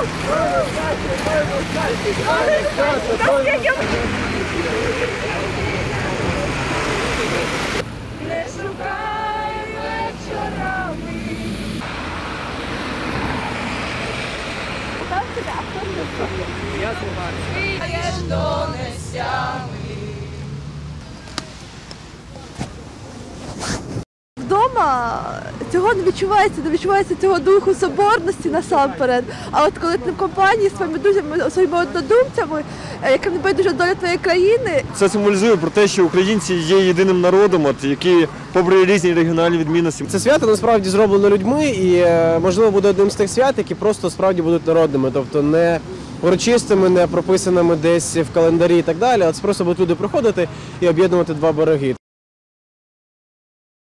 Не шукай вечорами. Я ж донесями. Вдома цього не відчувається, не відчувається цього духу соборності насамперед. А от коли ти в компанії з своїми друзями, своїми однодумцями, е, яким не байдуже доля твоєї країни, Це символізує про те, що українці є єдиним народом, от які, попри різні регіональні відмінності, Це свято насправді зроблено людьми і е, можливо буде одним з тих свят, які просто справді будуть народними, тобто не урочистими, не прописаними десь в календарі і так далі. А це просто будуть люди приходити і об'єднувати два береги.